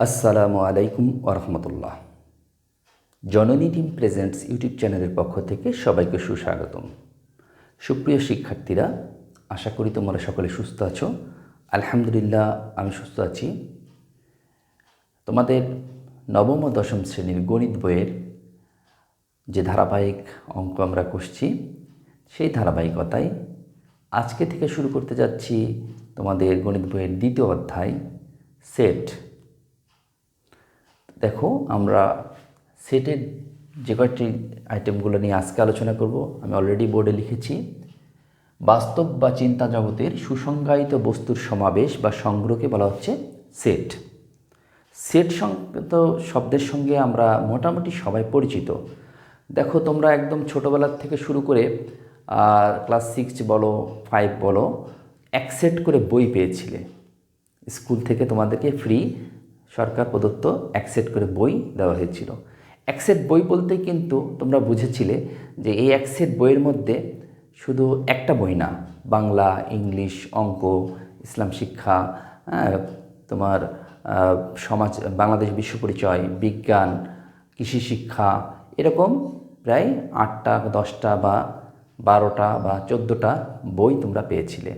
আসসালামু আলাইকুম ওরহমতুল্লাহ। জননী টিম প্রেজেন্টস ইউটিউব চ্যানেলের পক্ষ থেকে সবাইকে সুস্বাগতম। সুপ্রিয় শিক্ষার্থীরা, আশা করি তোমরা সকলে সুস্থ আছো। আলহামদুলিল্লাহ, আমি সুস্থ আছি। তোমাদের নবম ও দশম শ্রেণির গণিত বইয়ের যে ধারাবাহিক অঙ্ক আমরা করছি, সেই ধারাবাহিকতায় আজকে থেকে শুরু করতে যাচ্ছি তোমাদের গণিত বইয়ের দ্বিতীয় অধ্যায়, সেট। দেখো, আমরা সেটের যে কয়েকটি আইটেমগুলো নিয়ে আজকে আলোচনা করব, আমি অলরেডি বোর্ডে লিখেছি। বাস্তব বা চিন্তা জগতের সুসংজ্ঞায়িত বস্তুর সমাবেশ বা সংগ্রহকে বলা হচ্ছে সেট সেট সংক্রান্ত শব্দের সঙ্গে আমরা মোটামুটি সবাই পরিচিত। দেখো, তোমরা একদম ছোটোবেলার থেকে শুরু করে ক্লাস সিক্স বলো ফাইভ বলো, এক সেট করে বই পেয়েছিলে। স্কুল থেকে তোমাদেরকে ফ্রি সরকার প্রদত্ত এক সেট করে বই দেওয়া হয়েছিল। এক সেট বই বলতে কিন্তু তোমরা বুঝেছিলে যে এই এক সেট বইয়ের মধ্যে শুধু একটা বই না বাংলা ইংলিশ অঙ্ক ইসলাম শিক্ষা হ্যাঁ, তোমার সমাজ বাংলাদেশ বিশ্ব পরিচয় বিজ্ঞান কৃষি শিক্ষা এরকম প্রায় আটটা দশটা বা বারোটা বা চোদ্দোটা বই তোমরা পেয়েছিলে।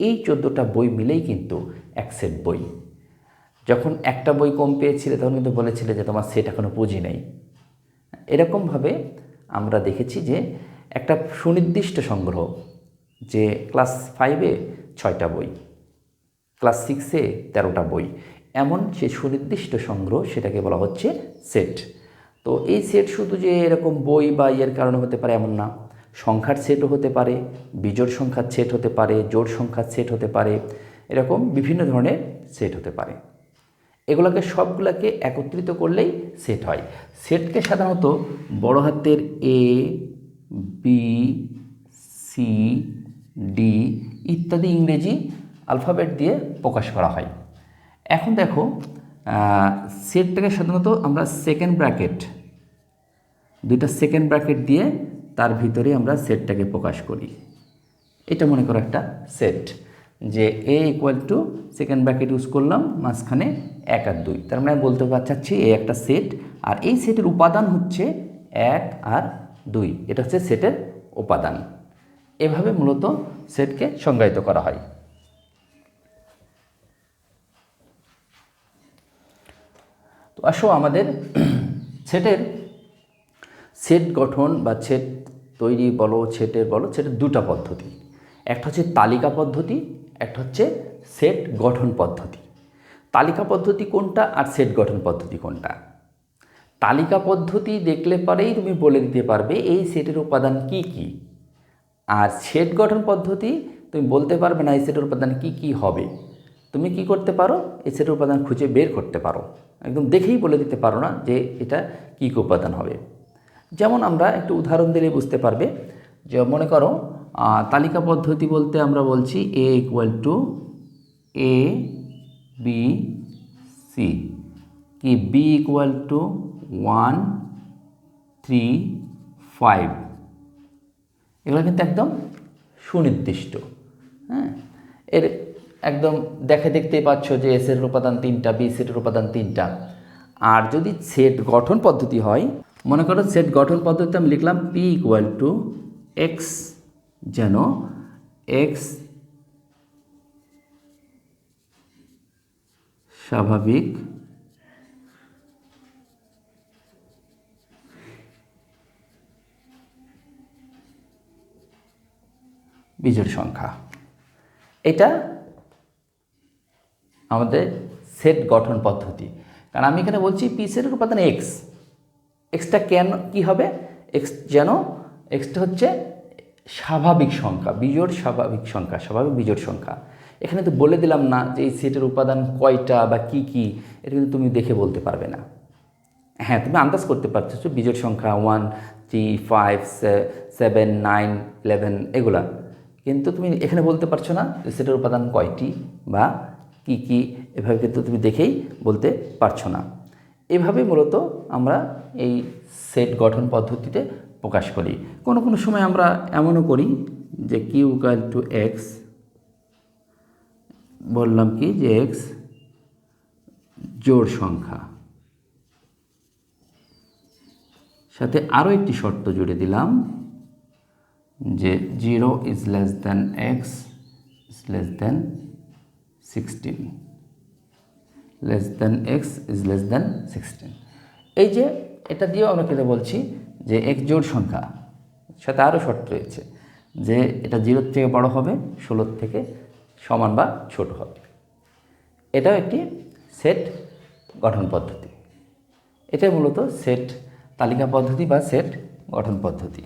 এই চোদ্দোটা বই মিলেই কিন্তু এক সেট বই। যখন একটা বই কম পেয়েছিলে, তখন কিন্তু বলেছিলে যে তোমার সেট এখনও পুঁজি নেই। এরকমভাবে আমরা দেখেছি যে একটা সুনির্দিষ্ট সংগ্রহ, যে ক্লাস ফাইভে ছয়টা বই, ক্লাস সিক্সে তেরোটা বই, এমন সে সুনির্দিষ্ট সংগ্রহ সেটাকে বলা হচ্ছে সেট তো এই সেট শুধু যে এরকম বই বা ইয়ের কারণে হতে পারে এমন না, সংখ্যার সেটও হতে পারে, বিজোড় সংখ্যার সেট হতে পারে, জোড় সংখ্যার সেট হতে পারে, এরকম বিভিন্ন ধরনের সেট হতে পারে। এগুলোকে সবগুলোকে একত্রিত করলেই সেট হয়। সেটকে সাধারণত বড় হাতের এ বি সি ডি ইত্যাদি ইংরেজি আলফাবেট দিয়ে প্রকাশ করা হয়। এখন দেখো সেটটাকে সাধারণত আমরা সেকেন্ড ব্র্যাকেট দুইটা সেকেন্ড ব্র্যাকেট দিয়ে তার ভিতরে আমরা সেটটাকে প্রকাশ করি। এটা মনে করো একটা সেট যে A equal to second bracket use করলাম, মাঝখানে এক আর দুই। তার মানে বলতে চাচ্ছি এ একটা সেট আর এই সেটের উপাদান হচ্ছে এক আর দুই। এটা হচ্ছে সেটের উপাদান। এভাবে মূলত সেটকে সংজ্ঞায়িত করা হয়। তো আসো আমাদের সেটের সেট গঠন বা সেট তৈরি বলো সেটের বলো সেটের দুটা পদ্ধতি। একটা হচ্ছে তালিকা পদ্ধতি একটা হচ্ছে সেট গঠন পদ্ধতি। তালিকা পদ্ধতি কোনটা আর সেট গঠন পদ্ধতি কোনটা? তালিকা পদ্ধতি দেখলে পরেই তুমি বলে দিতে পারবে এই সেটের উপাদান কি কি। আর সেট গঠন পদ্ধতি তুমি বলতে পারবে না এই সেটের উপাদান কি কি হবে। তুমি কি করতে পারো? এই সেটের উপাদান খুঁজে বের করতে পারো। একদম দেখেই বলে দিতে পারো না যে এটা কী কী উপাদান হবে। যেমন আমরা একটু উদাহরণ দিলে বুঝতে পারবে যে মনে করো তালিকা পদ্ধতি বলতে আমরা বলছি A equal to A B C কি? B equal to one three five এগুলো কিন্তু একদম সুনির্দিষ্ট হ্যাঁ? এর একদম দেখে দেখতেই পাচ্ছ যে এস এর উপাদান তিনটা বি সেটের উপাদান তিনটা। আর যদি সেট গঠন পদ্ধতি হয়, মনে করো সেট গঠন পদ্ধতিতে আমি লিখলাম পি ইকুয়াল টু এক্স যেন এক্স স্বাভাবিক বিজোড় সংখ্যা। এটা আমাদের সেট গঠন পদ্ধতি। কারণ আমি এখানে বলছি পি সেটের উপাদান এক্স এক্সটা কেন, কি হবে? এক্স যেন এক্সটা হচ্ছে স্বাভাবিক সংখ্যা, বিজোড় স্বাভাবিক সংখ্যা, স্বাভাবিক বিজোড় সংখ্যা। এখানে তো বলে দিলাম না যে এই সেটের উপাদান কয়টা বা কি কি, এটা কিন্তু তুমি দেখে বলতে পারবে না। হ্যাঁ তুমি আন্দাজ করতে পারছ বিজোড় সংখ্যা one three five seven nine eleven এগুলা। কিন্তু তুমি এখানে বলতে পারছ না যে সেটার উপাদান কয়টি বা কি কি, এভাবে কিন্তু তুমি দেখেই বলতে পারছ না। এভাবে মূলত আমরা এই সেট গঠন পদ্ধতিতে প্রকাশ করি। কোনো কোনো সময় আমরা এমনও করি যে কিউ ইকাল টু এক্স বললাম কি যে এক্স জোড় সংখ্যা। সাথে আরও একটি শর্ত জুড়ে দিলাম যে zero is less than X is less than sixteen less than X is less than sixteen এই যে এটা দিয়েও আমরা কিন্তু বলছি যে এক জোড় সংখ্যা, সাথে আরও শর্ত রয়েছে, যে এটা জিরোর থেকে বড় হবে, ষোলোর থেকে সমান বা ছোট হবে। এটাও একটি সেট গঠন পদ্ধতি। এটাই মূলত সেট তালিকা পদ্ধতি বা সেট গঠন পদ্ধতি।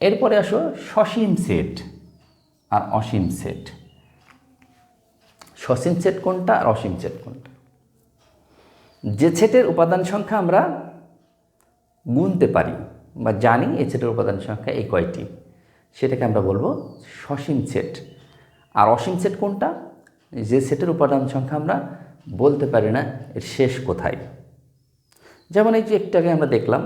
এরপরে আসো সসীম সেট আর অসীম সেট। সসীম সেট কোনটা আর অসীম সেট কোনটা? যে সেটের উপাদান সংখ্যা আমরা গুনতে পারি বা জানি এই সেটের উপাদান সংখ্যা এই কয়টি, সেটাকে আমরা বলব সসীম সেট আর অসীম সেট কোনটা? যে সেটের উপাদান সংখ্যা আমরা বলতে পারি না, এর শেষ কোথায়? যেমন এই যে একটু আগে আমরা দেখলাম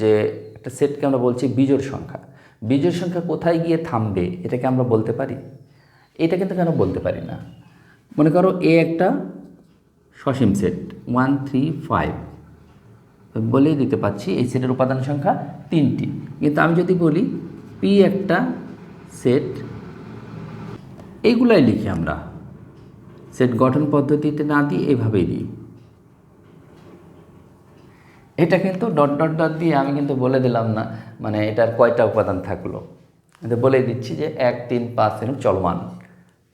যে একটা সেটকে আমরা বলছি বিজোড় সংখ্যা। বিজোড় সংখ্যা কোথায় গিয়ে থামবে, এটাকে আমরা বলতে পারি? এটা কিন্তু কেন বলতে পারি না? মনে করো এ একটা সসীম সেট ওয়ান থ্রি ফাইভ বলেই দিতে পাচ্ছি এই সেটের উপাদান সংখ্যা তিনটি। কিন্তু আমি যদি বলি পি একটা সেট এইগুলাই লিখি আমরা। সেট গঠন পদ্ধতিতে না দিই এভাবেই দিই। এটা কিন্তু ডট ডট ডট দিয়ে আমি কিন্তু বলে দিলাম না মানে এটার কয়টা উপাদান থাকল। বলে দিচ্ছি যে এক, তিন, পাঁচ এরকম চলমান।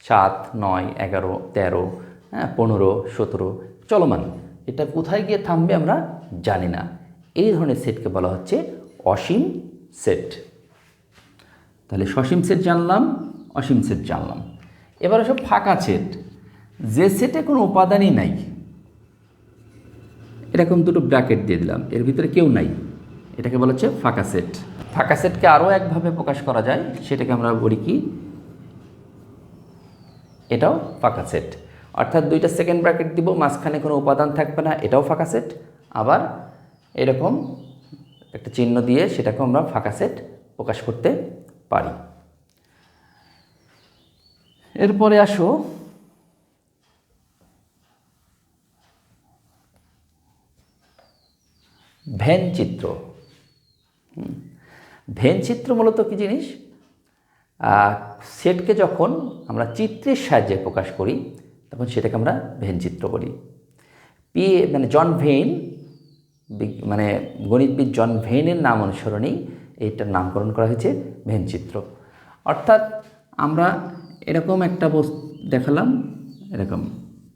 সাত, নয়, এগারো, তেরো হ্যাঁ পনেরো, সতেরো, চলমান। এটা কোথায় গিয়ে থামবে আমরা জানি না। এই ধরনের সেটকে বলা হচ্ছে অসীম সেট। তাহলে সসীম সেট জানলাম, অসীম সেট জানলাম। এবার সব ফাঁকা সেট। যে সেটে কোনো উপাদানই নাই, এরকম দুটো ব্র্যাকেট দিয়ে দিলাম, এর ভিতরে কেউ নাই, এটাকে বলা হচ্ছে ফাঁকা সেট। ফাঁকা সেটকে আরও একভাবে প্রকাশ করা যায়, সেটাকে আমরা বলি কি এটাও ফাঁকা সেট অর্থাৎ দুইটা সেকেন্ড ব্র্যাকেট দিব, মাঝখানে কোনো উপাদান থাকবে না, এটাও ফাঁকা সেট আবার এরকম একটা চিহ্ন দিয়ে সেটাকে আমরা ফাঁকা সেট প্রকাশ করতে পারি। এরপরে আসো। ভেন চিত্র। ভেন চিত্র মূলত কী জিনিস? সেটকে যখন আমরা চিত্রের সাহায্যে প্রকাশ করি, তখন সেটাকে আমরা ভেন চিত্র বলি। পি মানে জন ভেন মানে গণিতবিদ জন ভেনের নাম অনুসরণেই এইটার নামকরণ করা হয়েছে ভেন চিত্র। অর্থাৎ আমরা এরকম একটা বস্তু দেখালাম, এরকম।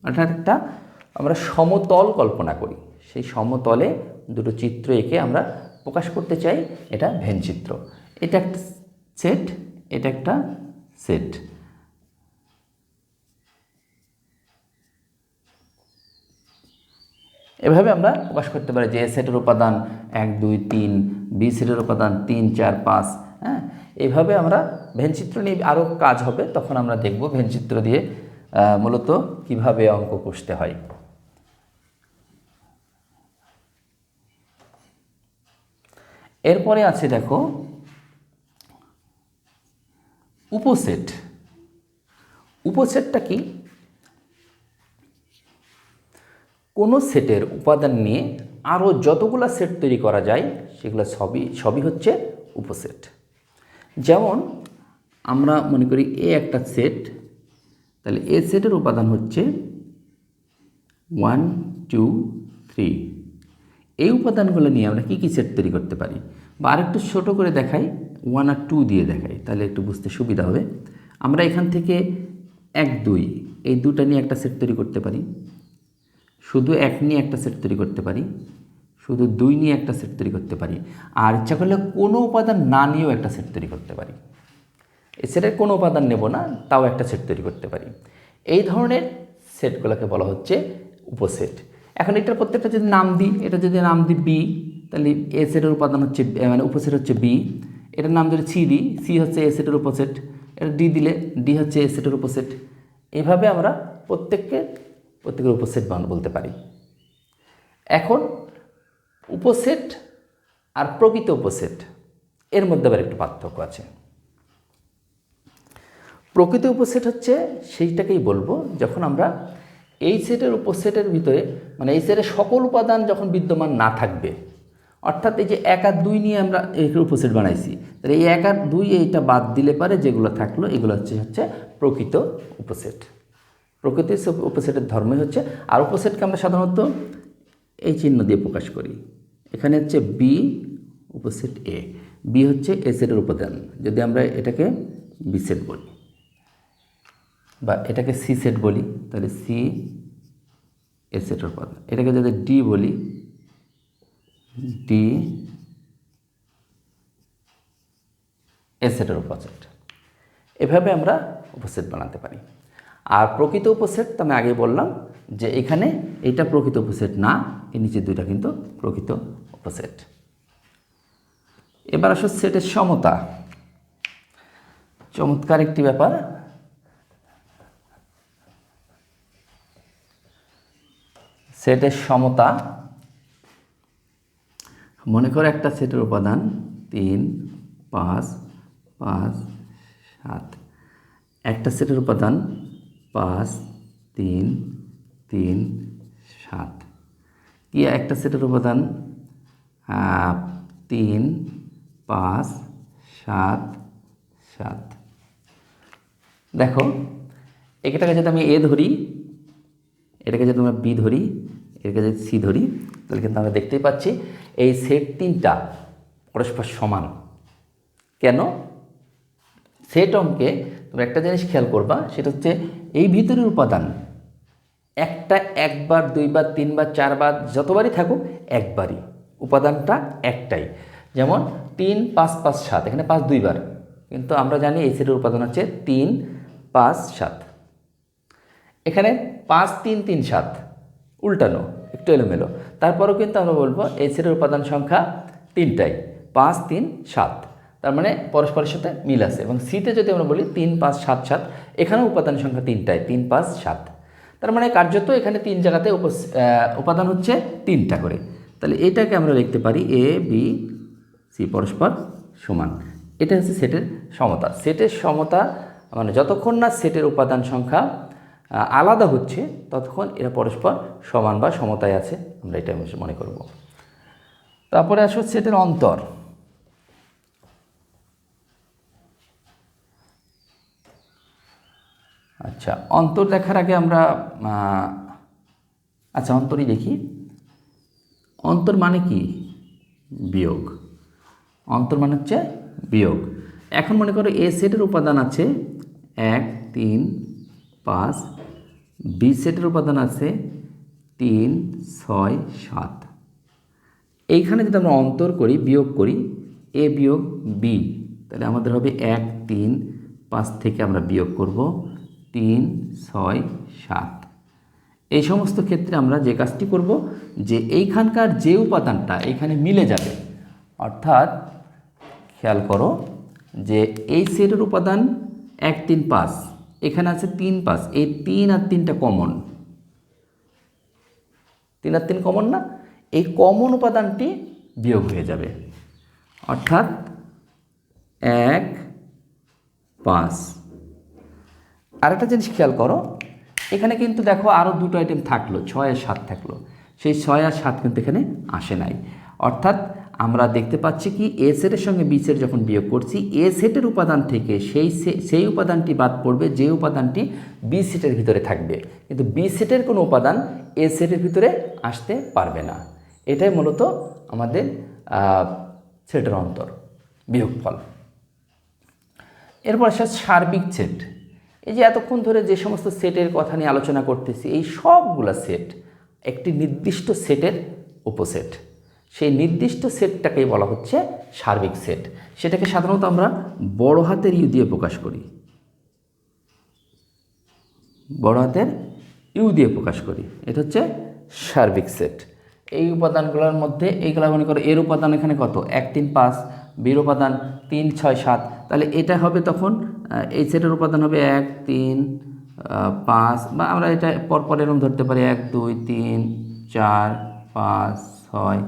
অর্থাৎ একটা আমরা সমতল কল্পনা করি। সেই সমতলে দুটো চিত্র এঁকে আমরা প্রকাশ করতে চাই, এটা ভেন চিত্র। এটা একটা সেট এটা একটা সেট। এভাবে আমরা প্রকাশ করতে পারি যে এ সেটের উপাদান এক, দুই, তিন বি সেটের উপাদান তিন, চার, পাঁচ হ্যাঁ? এইভাবে আমরা ভেনচিত্র নিয়ে আরও কাজ হবে, তখন আমরা দেখব ভেনচিত্র দিয়ে মূলত কীভাবে অঙ্ক কষতে হয়। এরপরে আছে দেখো উপসেট। উপসেটটা কি? কোনো সেটের উপাদান নিয়ে আরও যতগুলো সেট তৈরি করা যায়, সেগুলো সবই সবই হচ্ছে উপসেট। যেমন আমরা মনে করি এ একটা সেট, তাহলে এ সেটের উপাদান হচ্ছে ওয়ান, টু, থ্রি। এই উপাদানগুলো নিয়ে আমরা কী কী সেট তৈরি করতে পারি? বা আরেকটু ছোটো করে দেখাই। ওয়ান আর টু দিয়ে দেখাই, তাহলে একটু বুঝতে সুবিধা হবে। আমরা এখান থেকে এক, দুই, এই দুটা নিয়ে একটা সেট তৈরি করতে পারি। শুধু এক নিয়ে একটা সেট তৈরি করতে পারি। শুধু দুই নিয়ে একটা সেট তৈরি করতে পারি। আর ইচ্ছা করলে কোনো উপাদান না নিয়েও একটা সেট তৈরি করতে পারি। এই সেটের কোনো উপাদান নেব না, তাও একটা সেট তৈরি করতে পারি। এই ধরনের সেটগুলোকে বলা হচ্ছে উপসেট। এখন এটার প্রত্যেকটা যদি নাম দিই, এটা যদি নাম দিই বি তাহলে এ সেটের উপাদান হচ্ছে মানে উপসেট হচ্ছে বি এটার নাম যদি সি দিই সি হচ্ছে এ সেটের উপসেট এটা ডি দিলে ডি হচ্ছে এ সেটের উপসেট এভাবে আমরা প্রত্যেককে প্রত্যেকের উপসেট বলতে পারি। এখন উপসেট আর প্রকৃত উপসেট, এর মধ্যে আবার একটু পার্থক্য আছে। প্রকৃত উপসেট হচ্ছে সেইটাকেই বলব যখন আমরা এই সেটের উপসেটের ভিতরে মানে এই সেটের সকল উপাদান যখন বিদ্যমান না থাকবে অর্থাৎ এই যে এক আর দুই নিয়ে আমরা এই উপসেট বানাইছি, তাহলে এই এক আর দুই এইটা বাদ দিলে পারে যেগুলো থাকল, এগুলো হচ্ছে হচ্ছে প্রকৃত উপসেট। প্রকৃত উপসেটের ধর্মই হচ্ছে, আর উপসেটকে আমরা সাধারণত এই চিহ্ন দিয়ে প্রকাশ করি। এখানে হচ্ছে বি উপসেট এ বি হচ্ছে এ সেটের উপাদান। যদি আমরা এটাকে বি সেট বলি, বা এটাকে সি সেট বলি, তাহলে সি এ সেটের উপাদান। এটাকে যদি ডি বলি ডি এ সেটের উপসেট। এভাবে আমরা উপসেট বানাতে পারি। আর প্রকৃত উপসেট তো আমি আগে বললাম যে এখানে এটা প্রকৃত উপসেট না এই নিচে দুইটা কিন্তু প্রকৃত উপসেট। এবার আসো সেটের সমতা। চমৎকার একটি ব্যাপার। সেটের সমতা মনে করো একটা সেটের উপাদান, তিন, পাঁচ পাঁচ, সাত। একটা সেটের উপাদান, পাঁচ, তিন তিন, সাত। কি একটা সেটের উপাদান? তিন, পাঁচ, সাত সাত। দেখো, এটাকে যদি আমি এ ধরি, এটাকে যদি আমরা বি ধরি এটাকে যদি সি ধরি, তাহলে কিন্তু আমরা দেখতেই পাচ্ছি এই সেট তিনটা পরস্পর সমান। কেন? সেট অঙ্কে তুমি একটা জিনিস খেয়াল করবা, সেটা হচ্ছে এই ভিতরের উপাদান একটা একবার, দুইবার, তিনবার, চারবার, যতবারই থাকুক একবারই। উপাদানটা একটাই। যেমন তিন, পাঁচ পাঁচ, সাত, এখানে পাঁচ, দুইবার। কিন্তু আমরা জানি এই সেটের উপাদান হচ্ছে তিন, পাঁচ, সাত। এখানে পাঁচ, তিন তিন, সাত। উল্টানো, একটু এলোমেলো। তারপরেও কিন্তু আমরা বলব এই সেটের উপাদান সংখ্যা তিনটাই, পাঁচ, তিন, সাত। তার মানে পরস্পরের সাথে মিল আছে এবং সিতে যদি আমরা বলি তিন, পাঁচ, সাত সাত, এখানেও উপাদান সংখ্যা তিনটাই, তিন, পাঁচ, সাত। তার মানে কার্যত এখানে তিন জায়গাতে উপাদান হচ্ছে তিনটা করে। তাহলে এটাকে আমরা লিখতে পারি এ বি সি পরস্পর সমান। এটা হচ্ছে সেটের সমতা। সেটের সমতা মানে যতক্ষণ না সেটের উপাদান সংখ্যা আলাদা হচ্ছে, ততক্ষণ এরা পরস্পর সমান বা সমতায় আছে, আমরা এটা মনে করব। তারপরে আসো সেটের অন্তর। আচ্ছা অন্তর দেখার আগে আমরা আচ্ছা অন্তরই দেখি। অন্তর মানে কি? বিয়োগ। অন্তর মানে হচ্ছে বিয়োগ। এখন মনে করো এ সেটের উপাদান আছে এক, তিন, পাঁচ বি সেটের উপাদান আছে তিন, ছয়, সাত। এইখানে যদি আমরা অন্তর করি, বিয়োগ করি এ বিয়োগ বি তাহলে আমাদের হবে এক, তিন, পাঁচ থেকে আমরা বিয়োগ করব তিন, ছয়, সাত। এই সমস্ত ক্ষেত্রে আমরা যে কাজটি করব, যে এইখানকার যে উপাদানটা এখানে মিলে যাবে, অর্থাৎ খেয়াল করো যে এই সেটের উপাদান এক, তিন, পাঁচ। এখানে আছে তিন পাঁচ এই তিন আর তিনটা কমন তিন আর তিন কমন না? এই কমন উপাদানটি বিয়োগ হয়ে যাবে। অর্থাৎ এক পাঁচ আরেকটা জিনিস খেয়াল করো, এখানে কিন্তু দেখো আরও দুটো আইটেম থাকল, ছয় আর সাত থাকল। সেই ছয় আর সাত কিন্তু এখানে আসে নাই। অর্থাৎ আমরা দেখতে পাচ্ছি কি এ সেটের সঙ্গে বি সেট যখন বিয়োগ করছি এ সেটের উপাদান থেকে সেই সেই উপাদানটি বাদ পড়বে, যে উপাদানটি বি সেটের ভিতরে থাকবে। কিন্তু বি সেটের কোনো উপাদান এ সেটের ভিতরে আসতে পারবে না। এটাই মূলত আমাদের সেটের অন্তর, বিয়োগফল। এরপর আসে সার্বিক সেট এই যে এতক্ষণ ধরে যে সমস্ত সেটের কথা নিয়ে আলোচনা করতেছি, এই সবগুলা সেট একটি নির্দিষ্ট সেটের উপসেট। সেই নির্দিষ্ট সেটটাকেই বলা হচ্ছে সার্বিক সেট সেটাকে সাধারণত আমরা বড় হাতের ইউ দিয়ে প্রকাশ করি। বড় হাতের ইউ দিয়ে প্রকাশ করি। এটা হচ্ছে সার্বিক সেট এই উপাদানগুলোর মধ্যে এইগুলো মনে করো, এর উপাদান এখানে কত? এক, তিন, পাঁচ, বির উপাদান তিন, ছয়, সাত। তাহলে এটা হবে তখন এই সেটের উপাদান হবে এক, তিন পাঁচ বা আমরা এটা পরপর এরকম ধরতে পারি। এক, দুই, তিন, চার, পাঁচ, ছয়।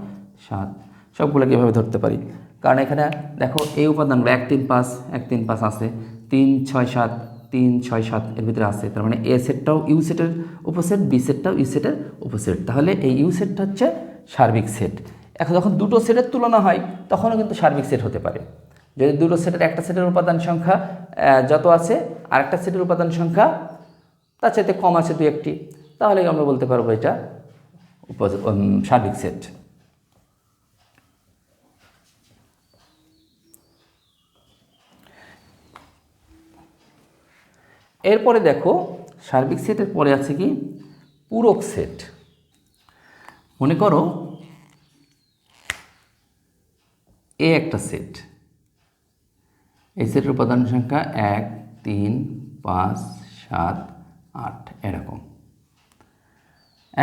সাত। সবগুলোকে এভাবে ধরতে পারি। কারণ এখানে দেখো এই উপাদানগুলো এক তিন পাঁচ, এক তিন পাঁচ আছে। তিন ছয় সাত, তিন ছয় সাত এর ভিতরে আছে। তার মানে এ সেটটাও ইউ সেটের উপসেট, বি সেটটাও ইউ সেটের উপসেট। তাহলে এই ইউ সেটটা হচ্ছে সার্বিক সেট এখন যখন দুটো সেটের তুলনা হয়, তখনও কিন্তু সার্বিক সেট হতে পারে। যদি দুটো সেটের একটা সেটের উপাদান সংখ্যা যত আছে আর একটা সেটের উপাদান সংখ্যা, তার চাইতে কম আছে দু একটি তাহলে আমরা বলতে পারব এটা সার্বিক সেট এরপরে দেখো, সার্বিক সেটের পরে আছে কি? পূরক সেট মনে করো, এ একটা সেট এই সেটের উপাদান সংখ্যা এক, তিন, পাঁচ, সাত, আট, এরকম।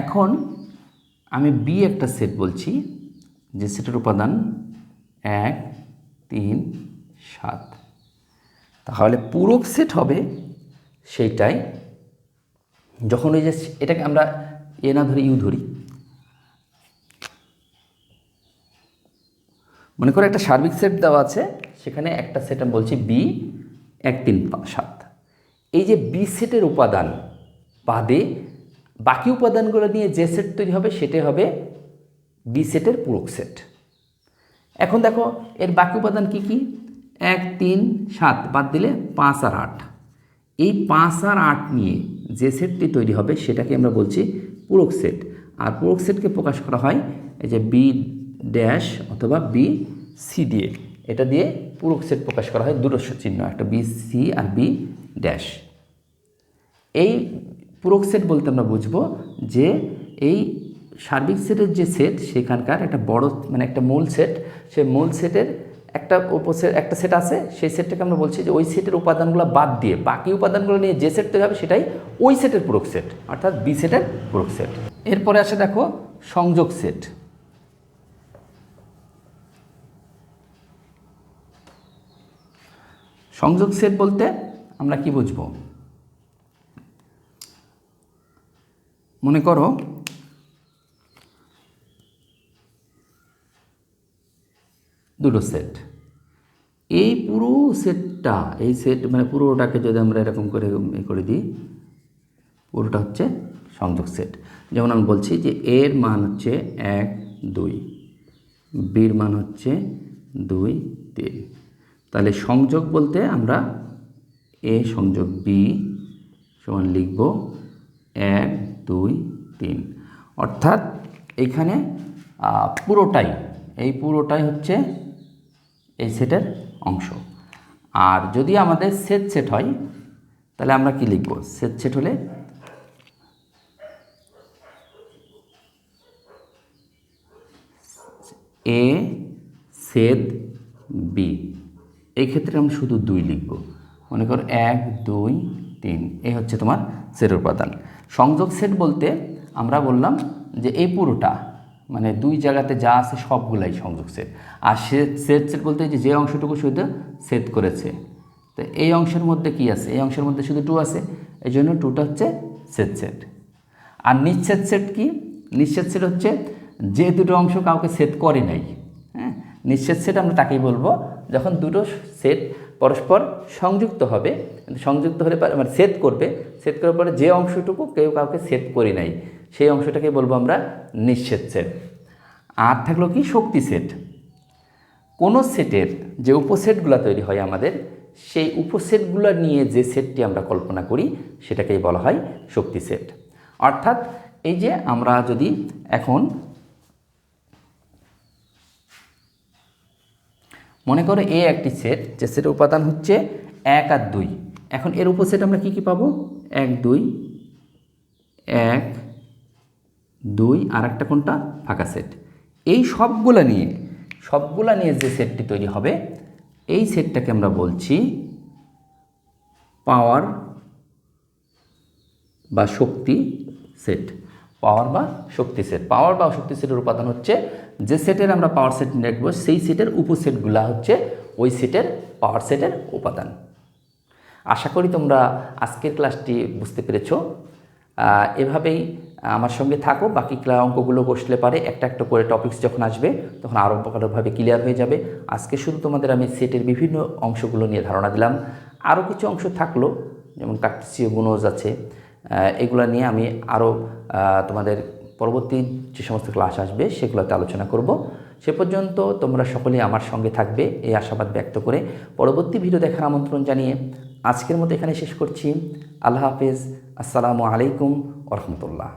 এখন আমি বি একটা সেট বলছি, যে সেটের উপাদান এক, তিন, সাত। তাহলে পূরক সেট হবে সেইটাই যখন ওই যে এটাকে আমরা এ না ধরে ইউ ধরি, মনে করো একটা সার্বিক সেট দেওয়া আছে, সেখানে একটা সেট আমি বলছি বি, এক, তিন সাত। এই যে বি সেটের উপাদান বাদে বাকি উপাদানগুলো নিয়ে যে সেট তৈরি হবে সেটাই হবে বি সেটের পূরক সেট। এখন দেখো, এর বাকি উপাদান কি কি? এক, তিন, সাত বাদ দিলে পাঁচ আর আট। এই পাঁচ আর আট নিয়ে যে সেটটি তৈরি হবে, সেটাকে আমরা বলছি পূরক সেট আর পূরক সেটকে প্রকাশ করা হয় এই যে বি ড্যাশ অথবা বি সি দিয়ে। এটা দিয়ে পূরক সেট প্রকাশ করা হয়, দুটো চিহ্ন, একটা বি সি আর বি ড্যাশ এই পূরক সেট বলতে আমরা বুঝব যে এই সার্বিক সেটের যে সেট সেখানকার একটা বড় মানে একটা মূল সেট সেই মূল সেটের একটা একটা সেট আছে, সেই সেটটাকে আমরা বলছি যে ওই সেটের উপাদানগুলো বাদ দিয়ে বাকি উপাদানগুলো নিয়ে যে সেট তৈরি হবে সেটাই ওই সেটের পূরক সেট অর্থাৎ বি সেটের পূরক সেট এরপরে আসে দেখো সংযোগ সেট সংযোগ সেট বলতে আমরা কি বুঝব? মনে করো দুটো সেট এই পুরো সেটটা এই সেট মানে পুরোটাকে যদি আমরা এরকম করে, এ করে দিই, পুরোটা হচ্ছে সংযোগ সেট যেমন আমি বলছি যে এর মান হচ্ছে এক, দুই, বির মান হচ্ছে দুই, তিন। তাহলে সংযোগ বলতে আমরা এ সংযোগ বি সমান লিখব এক, দুই, তিন। অর্থাৎ এখানে পুরোটাই, এই পুরোটাই হচ্ছে এই সেটের অংশ। আর যদি আমাদের সেট সেট হয়, তাহলে আমরা কি লিখব? সেট সেট হলে এ সেদ বি এই ক্ষেত্রে আমরা শুধু দুই লিখব। মনে করো এক, দুই, তিন। এই হচ্ছে তোমার সেট উপাদান। সংযোগ সেট বলতে আমরা বললাম যে এই পুরোটা মানে দুই জায়গাতে যা আছে সবগুলাই সংযোগ সেট আর সেট সেট বলতে যে যে অংশটুকু শুধু সেট করেছে। তো এই অংশের মধ্যে কি আছে? এই অংশের মধ্যে শুধু টু আছে। এই জন্য টুটা হচ্ছে সেট সেট আর নিশ্চেদ সেট কি? নিশ্চেদ সেট হচ্ছে যে দুটো অংশ কাউকে সেট করে নাই। হ্যাঁ? নিশ্চেদ সেট আমরা তাকেই বলব, যখন দুটো সেট পরস্পর সংযুক্ত হবে, সংযুক্ত হলে মানে সেট করবে সেট করার পরে যে অংশটুকু কেউ কাউকে সেট করে নাই সেই অংশটাকে বলব আমরা নিশ্চেদ সেট। আর থাকল কি? শক্তি সেট। কোনো সেটের যে উপসেটগুলো তৈরি হয় আমাদের, সেই উপসেটগুলো নিয়ে যে সেটটি আমরা কল্পনা করি, সেটাকেই বলা হয় শক্তি সেট। অর্থাৎ এই যে আমরা যদি এখন মনে করো এ একটি সেট, যে সেটের উপাদান হচ্ছে এক আর দুই। এখন এর উপসেট আমরা কি কি পাবো? এক, দুই, এক দুই আর একটা কোনটা? ফাঁকা সেট এই সবগুলা নিয়ে সবগুলা নিয়ে যে সেটটি তৈরি হবে, এই সেটটাকে আমরা বলছি পাওয়ার বা শক্তি সেট পাওয়ার বা শক্তি সেট পাওয়ার বা শক্তি সেটের উপাদান হচ্ছে যে সেটের আমরা পাওয়ার সেট দেখব, সেই সেটের উপসেটগুলা হচ্ছে ওই সেটের পাওয়ার সেটের উপাদান। আশা করি তোমরা আজকের ক্লাসটি বুঝতে পেরেছ। এভাবেই আমার সঙ্গে থাকো। বাকি ক্লা- অঙ্কগুলো বসলে পারে একটা একটা করে টপিকস যখন আসবে, তখন আরও প্রকারভাবে ক্লিয়ার হয়ে যাবে। আজকে শুধু তোমাদের আমি সেটের বিভিন্ন অংশগুলো নিয়ে ধারণা দিলাম। আরও কিছু অংশ থাকল, যেমন কাকসিও গুণজ আছে। এগুলো নিয়ে আমি আরও তোমাদের পরবর্তী যে সমস্ত ক্লাস আসবে, সেগুলোতে আলোচনা করব। সে পর্যন্ত তোমরা সকলেই আমার সঙ্গে থাকবে। এই আশাবাদ ব্যক্ত করে পরবর্তী ভিডিও দেখার আমন্ত্রণ জানিয়ে আজকের মতো এখানে শেষ করছি। আল্লাহ হাফেজ। আসসালামু আলাইকুম ওরহমতুল্লাহ